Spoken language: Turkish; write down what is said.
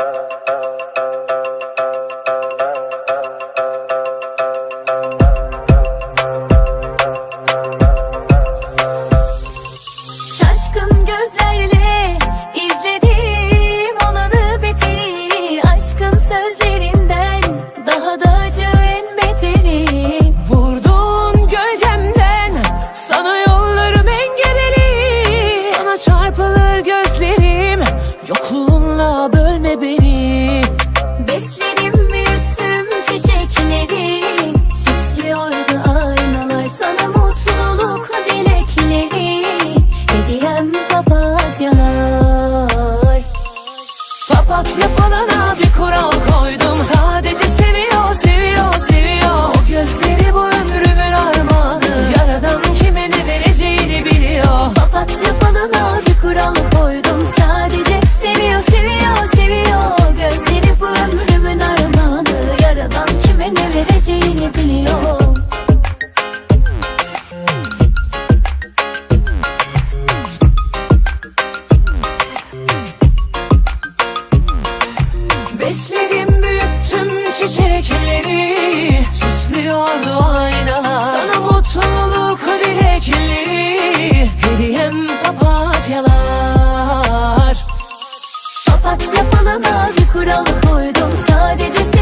Thank. ispat yapılana bir kural koydum. Sadece seviyor seviyor. çiçekleri Süslüyordu aynalar. Sana mutluluk dilekleri Hediyem papatyalar. Papatya falına bir kural koydum. Sadece